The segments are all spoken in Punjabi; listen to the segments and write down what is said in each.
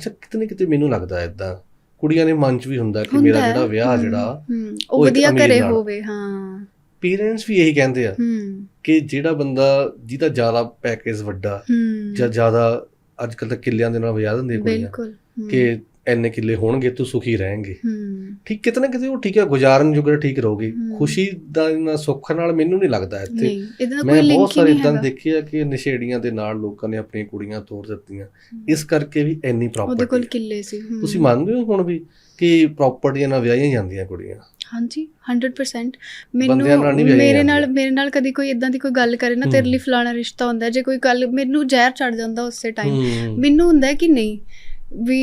ਅੱਛਾ ਕਿਤੇ ਕਿਤੇ ਮੈਨੂੰ ਲੱਗਦਾ ਇਦਾਂ ਕੁੜੀਆਂ ਦੇ ਮਨ 'ਚ ਵੀ ਹੁੰਦਾ ਕਿ ਮੇਰਾ। ਜਿਹੜਾ ਵਿਆਹ ਜਿਹੜਾ ਉਹ ਵਧੀਆ ਘਰੇ। ਹੋਵੇ ਹਾਂ। ਪੇਰੈਂਟਸ ਵੀ ਇਹੀ ਕਹਿੰਦੇ ਆ ਕਿ ਜਿਹੜਾ ਬੰਦਾ ਜਿਹਦਾ ਜ਼ਿਆਦਾ ਪੈਕੇਜ ਵੱਡਾ ਜਾਂ ਜ਼ਿਆਦਾ ਅੱਜ ਕੱਲ ਤਾਂ ਕਿੱਲਿਆਂ ਦੇ ਨਾਲ ਵਿਆਹ ਦਿੰਦੇ ਕੁੜੀਆਂ ਬਿਲਕੁਲ ਕਿ ਐਨੇ ਕਿੱਲੇ ਹੋਣਗੇ ਤੂੰ ਸੁਖੀ ਰਹੇਂਗੇ ਠੀਕ ਕਿਤੇ ਨਾ ਕਿਤੇ ਉਹ ਠੀਕ ਹੈ ਗੁਜ਼ਾਰਨ ਜੋਗਰ ਠੀਕ ਰਹੋਗੇ। ਖੁਸ਼ੀ ਦਾ ਨਾ ਸੁੱਖ ਨਾਲ ਮੈਨੂੰ ਨਹੀਂ ਲੱਗਦਾ ਇੱਥੇ। ਮੈਂ ਬਹੁਤ ਸਾਰੇ ਇਦਾਂ ਹੈਗਾ। ਦੇਖੇ ਆ ਕਿ ਨਸ਼ੇੜੀਆਂ ਦੇ ਨਾਲ ਲੋਕਾਂ ਨੇ ਆਪਣੀਆਂ ਕੁੜੀਆਂ ਤੋੜ ਦਿੱਤੀਆਂ। ਇਸ ਕਰਕੇ ਵੀ ਇੰਨੀ ਉਹਦੇ ਕੋਲ ਪ੍ਰਾਪਰਟੀ ਕਿੱਲੇ ਸੀ ਤੁਸੀਂ ਮੰਨਦੇ ਹੋ ਹੁਣ ਵੀ ਕਿ ਪ੍ਰਾਪਰਟੀਆਂ ਨਾਲ ਵਿਆਹੀਆਂ ਜਾਂਦੀਆਂ ਕੁੜੀਆਂ? ਹਾਂਜੀ 100% ਬੰਦਿਆਂ ਮੈਨੂੰ ਮੇਰੇ। ਨਾਲ ਮੇਰੇ ਨਾਲ ਕਦੀ ਕੋਈ ਇਦਾਂ ਦੀ ਕੋਈ ਗੱਲ ਕਰੇ ਨਾ। ਤੇਰੇ ਲਈ ਫਲਾਣਾ ਰਿਸ਼ਤਾ ਹੁੰਦਾ ਜੇ ਕੋਈ ਗੱਲ ਮੈਨੂੰ ਜ਼ਹਿਰ ਚੜ ਜਾਂਦਾ ਉਸੇ ਟਾਈਮ ਮੈਨੂੰ ਹੁੰਦਾ ਕਿ ਨਹੀਂ ਵੀ।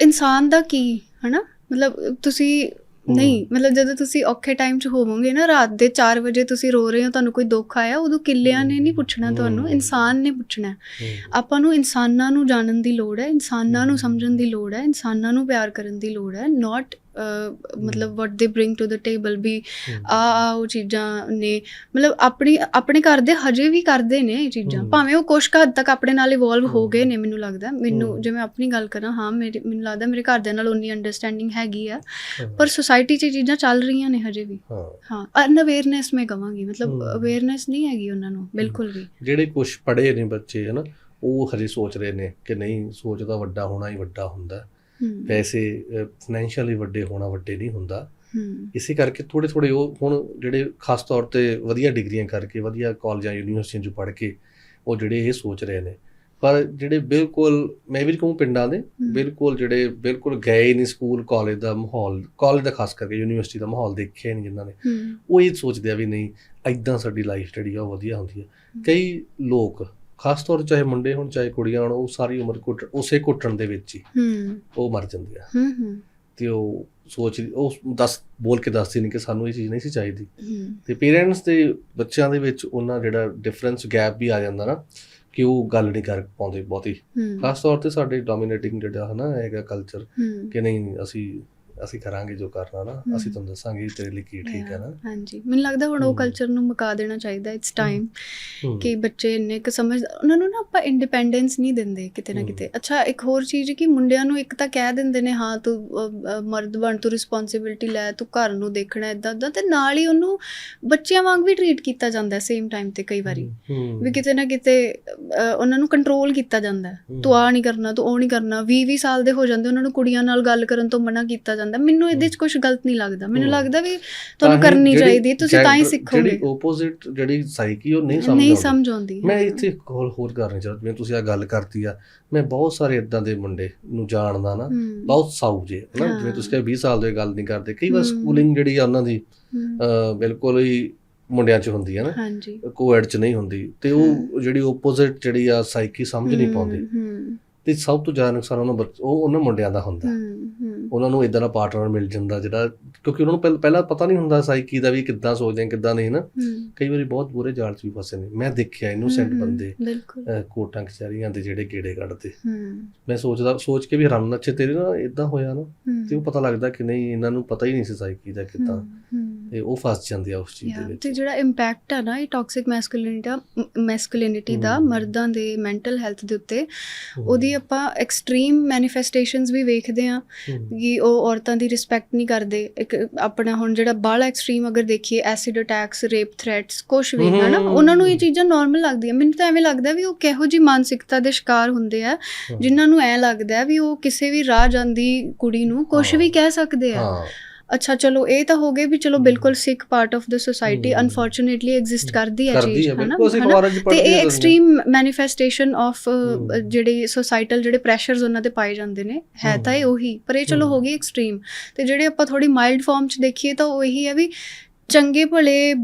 ਇਨਸਾਨ ਦਾ ਕੀ ਹਨਾ? ਮਤਲਬ ਤੁਸੀਂ ਨਹੀਂ ਮਤਲਬ ਜਦੋਂ ਤੁਸੀਂ ਔਖੇ ਟਾਈਮ 'ਚ ਹੋਵੋਗੇ ਨਾ ਰਾਤ ਦੇ 4 ਵਜੇ ਤੁਸੀਂ ਰੋ ਰਹੇ ਹੋ ਤੁਹਾਨੂੰ ਕੋਈ ਦੁੱਖ ਆਇਆ? ਉਦੋਂ ਕਿੱਲਿਆਂ ਨੇ ਨਹੀਂ ਪੁੱਛਣਾ ਤੁਹਾਨੂੰ। ਇਨਸਾਨ ਨੇ ਪੁੱਛਣਾ। ਆਪਾਂ ਨੂੰ ਇਨਸਾਨਾਂ ਨੂੰ ਜਾਣਨ ਦੀ ਲੋੜ ਹੈ ਇਨਸਾਨਾਂ ਨੂੰ ਸਮਝਣ ਦੀ ਲੋੜ ਹੈ ਇਨਸਾਨਾਂ ਨੂੰ ਪਿਆਰ ਕਰਨ ਦੀ ਲੋੜ ਹੈ ਨਾਟ ਮਤਲਬ what they bring to the table ਵੀ। ਆ ਆ ਉਹ ਚੀਜ਼ਾਂ ਨੇ ਮਤਲਬ ਆਪਣੀ ਆਪਣੇ ਘਰ ਦੇ ਹਜੇ ਵੀ ਕਰਦੇ ਨੇ ਇਹ ਚੀਜ਼ਾਂ। ਭਾਵੇਂ ਉਹ ਕੁਛ ਕੁ ਹੱਦ ਤੱਕ ਆਪਣੇ ਨਾਲ ਇਵੋਲਵ ਹੋ। ਗਏ ਨੇ ਮੈਨੂੰ ਲੱਗਦਾ ਮੈਨੂੰ ਹਮ। ਜੇ ਮੈਂ ਆਪਣੀ ਗੱਲ ਕਰਾਂ ਹਾਂ ਮੇਰੇ ਮੈਨੂੰ ਲੱਗਦਾ ਮੇਰੇ ਘਰਦਿਆਂ ਨਾਲ ਉਨੀ ਅੰਡਰਸਟੈਂਡਿੰਗ ਹੈਗੀ ਆ। ਪਰ ਸੁਸਾਇਟੀ 'ਚ ਇਹ ਚੀਜ਼ਾਂ ਚੱਲ ਰਹੀਆਂ ਨੇ ਹਜੇ ਵੀ ਹਾਂ ਹਾਂ ਅਨਅਵੇਅਰਨੈਸ ਮੈਂ ਕਹਾਂਗੀ ਮਤਲਬ। ਅਵੇਅਰਨੈਸ ਨਹੀਂ ਹੈਗੀ ਉਹਨਾਂ ਨੂੰ ਬਿਲਕੁਲ ਵੀ ਜਿਹੜੇ ਕੁਝ ਪੜ੍ਹੇ ਨੇ ਬੱਚੇ ਹਨਾ ਉਹ ਹਜੇ ਸੋਚ ਰਹੇ ਨੇ ਕਿ ਨਹੀਂ ਸੋਚਦਾ ਵੱਡਾ ਹੋਣਾ ਹੀ ਵੱਡਾ ਹੁੰਦਾ ਪੈਸੇ ਫਾਈਨੈਂਸ਼ੀਅਲੀ ਵੱਡੇ ਹੋਣਾ ਵੱਡੇ ਨਹੀਂ ਹੁੰਦਾ। ਇਸੇ ਕਰਕੇ ਥੋੜੇ ਥੋੜੇ ਉਹ ਹੁਣ ਜਿਹੜੇ ਖਾਸ ਤੌਰ ਤੇ ਵਧੀਆ ਡਿਗਰੀਆਂ ਕਰਕੇ ਵਧੀਆ ਕਾਲਜਾਂ ਯੂਨੀਵਰਸਿਟੀਆਂ 'ਚ ਪੜ੍ਹ ਕੇ ਉਹ ਜਿਹੜੇ ਇਹ ਸੋਚ ਰਹੇ ਨੇ। ਪਰ ਜਿਹੜੇ ਬਿਲਕੁਲ ਮੈਂ ਵੀ ਕਹੂੰ ਪਿੰਡਾਂ ਦੇ। ਬਿਲਕੁਲ ਜਿਹੜੇ ਬਿਲਕੁਲ ਗਏ ਨਹੀਂ ਸਕੂਲ ਕਾਲਜ ਦਾ ਮਾਹੌਲ ਕਾਲਜ ਦਾ ਖਾਸ ਕਰਕੇ ਯੂਨੀਵਰਸਿਟੀ ਦਾ ਮਾਹੌਲ ਦੇਖਿਆ ਨਹੀਂ ਜਿਨ੍ਹਾਂ ਨੇ ਉਹ ਇਹ ਸੋਚਦੇ ਆ ਵੀ ਨਹੀਂ ਐਦਾਂ ਸਾਡੀ ਲਾਈਫ ਜਿਹੜੀ ਆ ਵਧੀਆ ਹੁੰਦੀ ਹੈ। ਕਈ ਲੋਕ ਖਾਸ ਤੌਰ ਤੇ ਚਾਹੇ ਮੁੰਡੇ ਹੋਣ ਚਾਹੇ ਕੁੜੀਆਂ ਹੋਣ ਉਹ ਸਾਰੀ ਉਮਰ ਘੁੱਟ ਉਸੇ ਘੁੱਟਣ ਦੇ ਵਿੱਚ ਹੀ ਹਮ ਉਹ ਮਰ ਜਾਂਦੇ ਆ। ਹਮ ਹਮ ਤੇ ਉਹ ਸੋਚ ਉਹ ਦੱਸ ਬੋਲ ਕੇ ਦੱਸਦੀ ਨਹੀਂ ਕਿ ਸਾਨੂੰ ਇਹ ਚੀਜ਼ ਨਹੀਂ ਸੀ ਚਾਹੀਦੀ। ਤੇ ਪੇਰੈਂਟਸ ਦੇ ਬੱਚਿਆਂ ਦੇ ਵਿੱਚ ਉਹਨਾਂ ਜਿਹੜਾ ਡਿਫਰੈਂਸ ਗੈਪ ਵੀ ਆ ਜਾਂਦਾ ਨਾ ਕਿ ਉਹ ਗੱਲ ਨਹੀਂ ਕਰ ਪਾਉਂਦੇ ਬਹੁਤੀ। ਖਾਸ ਤੌਰ ਤੇ ਸਾਡੇ ਡੋਮੀਨੇਟਿੰਗ ਜਿਹੜਾ ਹੈ ਨਾ ਹੈਗਾ ਕਲਚਰ ਕਿ ਨਹੀਂ ਅਸੀਂ ਅਸੀਂ ਕਰਾਂਗੇ ਜੋ ਕਰਨਾ ਨਾ। ਅਸੀਂ ਤੁਹਾਨੂੰ ਦੱਸਾਂਗੇ ਤੇਰੇ ਲਈ ਕੀ ਠੀਕ ਹੈ ਨਾ। ਹਾਂਜੀ। ਮੈਨੂੰ ਲੱਗਦਾ ਹੁਣ ਉਹ। ਕਲਚਰ ਨੂੰ ਮੁਕਾ ਦੇਣਾ ਚਾਹੀਦਾ ਇਟਸ ਟਾਈਮ ਕਿ ਬੱਚੇ ਇੰਨੇ ਕੁ ਸਮਝ ਉਹਨਾਂ ਨੂੰ ਨਾ ਆਪਾਂ ਇੰਡੀਪੈਂਡੈਂਸ ਨਹੀਂ ਦਿੰਦੇ ਕਿਤੇ ਨਾ। ਕਿਤੇ। ਅੱਛਾ ਇੱਕ ਹੋਰ ਚੀਜ਼ ਕਿ ਮੁੰਡਿਆਂ ਨੂੰ ਇੱਕ ਤਾਂ ਕਹਿ ਦਿੰਦੇ ਨੇ ਹਾਂ ਤੂੰ ਮਰਦ ਬਣ ਤੂੰ ਰਿਸਪੌਂਸਿਬਿਲਟੀ ਲੈ ਤੂੰ ਘਰ ਨੂੰ ਦੇਖਣਾ ਇਦਾਂ ਇਦਾਂ ਤੇ ਨਾਲ ਹੀ ਉਹਨੂੰ ਬੱਚਿਆਂ ਵਾਂਗ ਵੀ ਟਰੀਟ ਕੀਤਾ ਜਾਂਦਾ ਸੇਮ ਟਾਈਮ ਤੇ ਕਈ ਵਾਰੀ। ਵੀ ਕਿਤੇ ਨਾ ਕਿਤੇ ਉਹਨਾਂ ਨੂੰ ਕੰਟਰੋਲ ਕੀਤਾ ਜਾਂਦਾ। ਤੂੰ ਆ ਨਹੀਂ ਕਰਨਾ ਤੂੰ ਉਹ ਨਹੀਂ ਕਰਨਾ 20 20 ਸਾਲ ਦੇ ਹੋ ਜਾਂਦੇ ਉਹਨਾਂ ਨੂੰ ਕੁੜੀਆਂ ਨਾਲ ਗੱਲ ਕਰਨ ਤੋਂ ਮਨਾ ਕੀਤਾ ਜਾਂਦਾ। ਮੈਨੂੰ ਇਹਦੇ 'ਚ ਕੁਝ ਗਲਤ ਨਹੀਂ ਲੱਗਦਾ। ਮੈਨੂੰ। ਲੱਗਦਾ ਵੀ ਤੁਹਾਨੂੰ ਕਰਨੀ ਚਾਹੀਦੀ ਤੁਸੀਂ ਤਾਂ ਹੀ ਸਿੱਖੋਗੇ। ਜਿਹੜੀ ਆਪੋਜ਼ਿਟ ਜਿਹੜੀ ਸਾਈਕੀ ਉਹ ਨਹੀਂ ਸਮਝ ਨਹੀਂ। ਸਮਝ ਆਉਂਦੀ। ਮੈਂ। ਇੱਥੇ ਇੱਕ ਹੋਰ ਕਰਨੀ ਚਾਹੁੰਦਾ। ਜਿਵੇਂ ਤੁਸੀਂ ਆ ਗੱਲ ਕਰਤੀ ਆ ਮੈਂ ਬਹੁਤ ਸਾਰੇ ਇਦਾਂ ਦੇ ਮੁੰਡੇ ਨੂੰ ਜਾਣਦਾ ਨਾ ਬਹੁਤ ਸਾਊ ਜੇ ਹਨਾ। ਜਿਵੇਂ ਤੁਸੀਂ ਕਿਹਾ 20 ਸਾਲ ਦੇ ਗੱਲ ਨਹੀਂ ਕਰਦੇ। ਕਈ ਵਾਰ। ਸਕੂਲਿੰਗ ਜਿਹੜੀ ਆ ਉਹਨਾਂ ਦੀ ਬਿਲਕੁਲ ਹੀ ਮੁੰਡਿਆਂ 'ਚ ਹੁੰਦੀ ਹੈ ਨਾ। ਹਾਂਜੀ। ਕੋਐਡ 'ਚ ਨਹੀਂ ਹੁੰਦੀ। ਤੇ ਉਹ ਜਿਹੜੀ ਆਪੋਜ਼ਿਟ ਜਿਹੜੀ ਆ ਸਾਈਕੀ ਸਮਝ ਨਹੀਂ ਪਾਉਂਦੇ। ਤੇ ਸਭ ਤੋਂ ਜ਼ਿਆਦਾ ਨੁਕਸਾਨ ਉਹਨਾਂ ਬੱਚ- ਉਹ ਉਹਨਾਂ ਮੁੰਡਿਆਂ ਦਾ ਹੁੰਦਾ। ਹਮ, ਹਮ, ਉਹਨਾਂ ਨੂੰ ਇਦਾਂ ਦਾ ਪਾਰਟਨਰ ਮਿਲ ਜਾਂਦਾ ਜਿਹੜਾ ਕਿਉਂਕਿ ਉਹਨਾਂ ਨੂੰ ਪਹਿਲ- ਪਹਿਲਾਂ ਪਤਾ ਨਹੀਂ ਹੁੰਦਾ ਸਾਈਕੀ ਦਾ ਵੀ ਕਿੱਦਾਂ ਸੋਚਦੇ ਆ ਕਿੱਦਾਂ ਨਹੀਂ ਨਾ ਕਈ ਵਾਰੀ ਬਹੁਤ ਬੁਰੇ ਜਾਲ 'ਚ ਵੀ ਫਸੇ ਨੇ। ਮੈਂ ਦੇਖਿਆ ਇਨੋਸੈਂਟ ਬੰਦੇ ਬਿਲਕੁਲ। ਅਹ, ਕੋਟਾਂ ਕਚਹਿਰੀਆਂ ਦੇ ਜਿਹੜੇ ਗੇੜੇ ਕੱਢਦੇ। ਹਮ, ਮੈਂ ਸੋਚਦਾ ਸੋਚ ਕੇ ਵੀ ਹੈਰਾਨ ਅੱਛੇ ਤੇਰੇ ਨਾਲ ਇਦਾਂ ਹੋਇਆ ਨਾ? ਤੇ ਉਹ ਪਤਾ ਲੱਗਦਾ ਕਿ ਨਹੀਂ ਇਹਨਾਂ ਨੂੰ ਪਤਾ ਹੀ ਨਹੀਂ ਸੀ ਸਾਈਕੀ ਦਾ ਕਿੱਦਾਂ। ਤੇ ਉਹ ਫਸ ਜਾਂਦੇ ਆ ਉਸ ਚੀਜ਼ ਦੇ ਵਿੱਚ। ਤੇ ਜਿਹੜਾ ਇੰਪੈਕਟ ਆ ਨਾ ਇਹ ਟਾਕਸਿਕ ਮੈਸਕੁਲਿਨਿਟੀ ਦਾ ਮੈਸਕੁਲਿਨਿਟੀ ਦਾ। ਮਰਦਾਂ ਦੇ ਮੈਂਟਲ ਹੈਲਥ ਦੇ ਉੱਤੇ ਉਹਦੀ ਆਪਾਂ ਐਕਸਟ੍ਰੀਮ ਮੈਨੀਫੈਸਟੇਸ਼ਨਸ ਵੀ ਵੇਖਦੇ ਆ ਕਿ ਉਹ ਔਰਤਾਂ ਦੀ ਰਿਸਪੈਕਟ ਨਹੀਂ ਕਰਦੇ। ਇੱਕ ਆਪਣਾ ਹੁਣ ਜਿਹੜਾ ਬਾਹਲਾ ਐਕਸਟ੍ਰੀਮ ਅਗਰ ਦੇਖੀਏ ਐਸਿਡ ਅਟੈਕਸ ਰੇਪ ਥ੍ਰੈਟਸ ਕੁਝ ਵੀ ਹਮ। ਹਨਾ ਉਹਨਾਂ ਨੂੰ ਇਹ ਚੀਜ਼ਾਂ ਨਾਰਮਲ ਲੱਗਦੀਆਂ। ਮੈਨੂੰ ਤਾਂ ਐਵੇਂ ਲੱਗਦਾ ਵੀ ਉਹ ਕਿਹੋ ਜੀ ਮਾਨਸਿਕਤਾ ਦੇ ਸ਼ਿਕਾਰ ਹੁੰਦੇ ਆ ਜਿਨ੍ਹਾਂ ਨੂੰ ਐ ਲੱਗਦਾ ਵੀ ਉਹ ਕਿਸੇ ਵੀ ਰਾਹ ਜਾਂਦੀ ਕੁੜੀ ਨੂੰ ਕੁਝ ਹਾਂ। ਵੀ ਕਹਿ ਸਕਦੇ ਆ। ਹਾਂ। ਅੱਛਾ ਚਲੋ ਇਹ ਤਾਂ ਹੋ ਗਏ ਵੀ ਚਲੋ ਬਿਲਕੁਲ Sikh part of the society. Unfortunately exist ਕਰਦੀ ਹੈ ਚੀਜ਼ ਹਨਾ ਤੇ ਇਹ ਐਕਸਟ੍ਰੀਮ ਮੈਨੀਫੈਸਟੇਸ਼ਨ ਆਫ। ਜਿਹੜੇ ਸੋਸਾਇਟਲ ਜਿਹੜੇ ਪ੍ਰੈਸ਼ਰਸ ਉਹਨਾਂ ਤੇ ਪਾਏ ਜਾਂਦੇ ਨੇ ਹੈ ਤਾਂ ਇਹ। ਉਹੀ ਪਰ ਇਹ ਚਲੋ। ਹੋ ਗਈ ਐਕਸਟ੍ਰੀਮ ਤੇ ਜਿਹੜੇ ਆਪਾਂ ਥੋੜੀ ਮਾਈਲਡ ਫਾਰਮ ਚ ਦੇਖੀਏ ਤਾਂ ਉਹ ਇਹੀ ਹੈ ਵੀ ਚੰਗੇ ਭਲੇ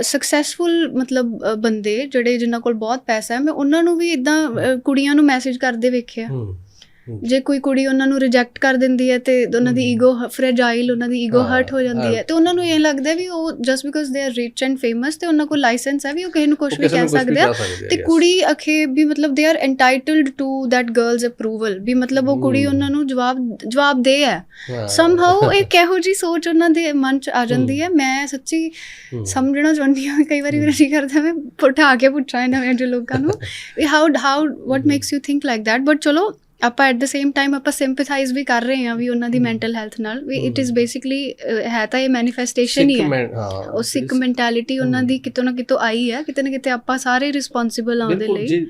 ਸਕਸੈਸਫੁਲ ਮਤਲਬ ਬੰਦੇ ਜਿਹੜੇ ਜਿਨ੍ਹਾਂ ਕੋਲ ਬਹੁਤ ਪੈਸਾ ਹੈ ਮੈਂ ਉਹਨਾਂ ਨੂੰ ਵੀ ਇਦਾਂ ਕੁੜੀਆਂ ਨੂੰ ਮੈਸੇਜ ਕਰਦੇ ਵੇਖਿਆ ਜੇ ਕੋਈ ਕੁੜੀ ਉਹਨਾਂ ਨੂੰ ਰਿਜੈਕਟ ਕਰ ਦਿੰਦੀ ਹੈ ਤੇ ਉਹਨਾਂ ਦੀ। ਈਗੋ ਫ੍ਰੈਜਾਈਲ ਉਹਨਾਂ ਦੀ ਈਗੋ ਹਰਟ ਹੋ ਜਾਂਦੀ ਹੈ। ਤੇ ਉਹਨਾਂ ਨੂੰ ਇਹ ਲੱਗਦਾ ਵੀ ਉਹ just because they are rich and famous ਤੇ ਉਹਨਾਂ ਕੋਲ ਲਾਇਸੈਂਸ ਹੈ ਵੀ ਉਹ ਕਿਸੇ ਨੂੰ ਕੁਝ ਵੀ ਕਹਿ ਵੀ ਸਕਦੇ ਆ। ਕਹਿ ਆ, ਤੇ. ਕੁੜੀ ਅਖੇ ਵੀ ਮਤਲਬ they are entitled to that girl's approval ਵੀ ਮਤਲਬ ਉਹ ਕੁੜੀ। ਉਹਨਾਂ ਨੂੰ ਜਵਾਬ ਜਵਾਬ ਦੇ ਹੈ। ਇੱਕ ਇਹੋ ਜੀ ਸੋਚ ਉਹਨਾਂ ਦੇ ਮਨ ਚ ਆ ਜਾਂਦੀ ਹੈ। ਮੈਂ ਸੱਚੀ ਸਮਝਣਾ ਚਾਹੁੰਦੀ ਹਾਂ ਕਈ ਵਾਰੀ ਮੇਰਾ ਜੀ ਕਰਦਾ ਮੈਂ ਉਠਾ ਕੇ ਪੁੱਛਾਂ ਇਹਨਾਂ ਜਿਹੇ ਲੋਕਾਂ ਨੂੰ how how what makes you think like that but ਚਲੋ ਆਪਾਂ ਐਟ ਦ ਸੇਮ ਟਾਈਮ ਆਪਾਂ ਸਿੰਪਥਾਈਜ਼ ਵੀ ਕਰ ਰਹੇ ਹਾਂ ਵੀ ਉਹਨਾਂ ਦੀ। ਮੈਂਟਲ ਹੈਲਥ ਨਾਲ ਵੀ ਇਟ ਇਜ਼। ਬੇਸਿਕਲੀ ਹੈ ਤਾਂ ਇਹ ਮੈਨੀਫੈਸਟੇਸ਼ਨ ਹੀ ਹੈ ਉਹ ਸਿੱਖ ਮੈਂਟੈਲਿਟੀ ਉਹਨਾਂ। ਦੀ ਕਿਤੋਂ ਨਾ ਕਿਤੋਂ ਆਈ ਹੈ ਕਿਤੇ ਨਾ ਕਿਤੇ ਆਪਾਂ ਸਾਰੇ ਰਿਸਪੌਂਸਿਬਲ ਆ ਉਹਦੇ ਲਈ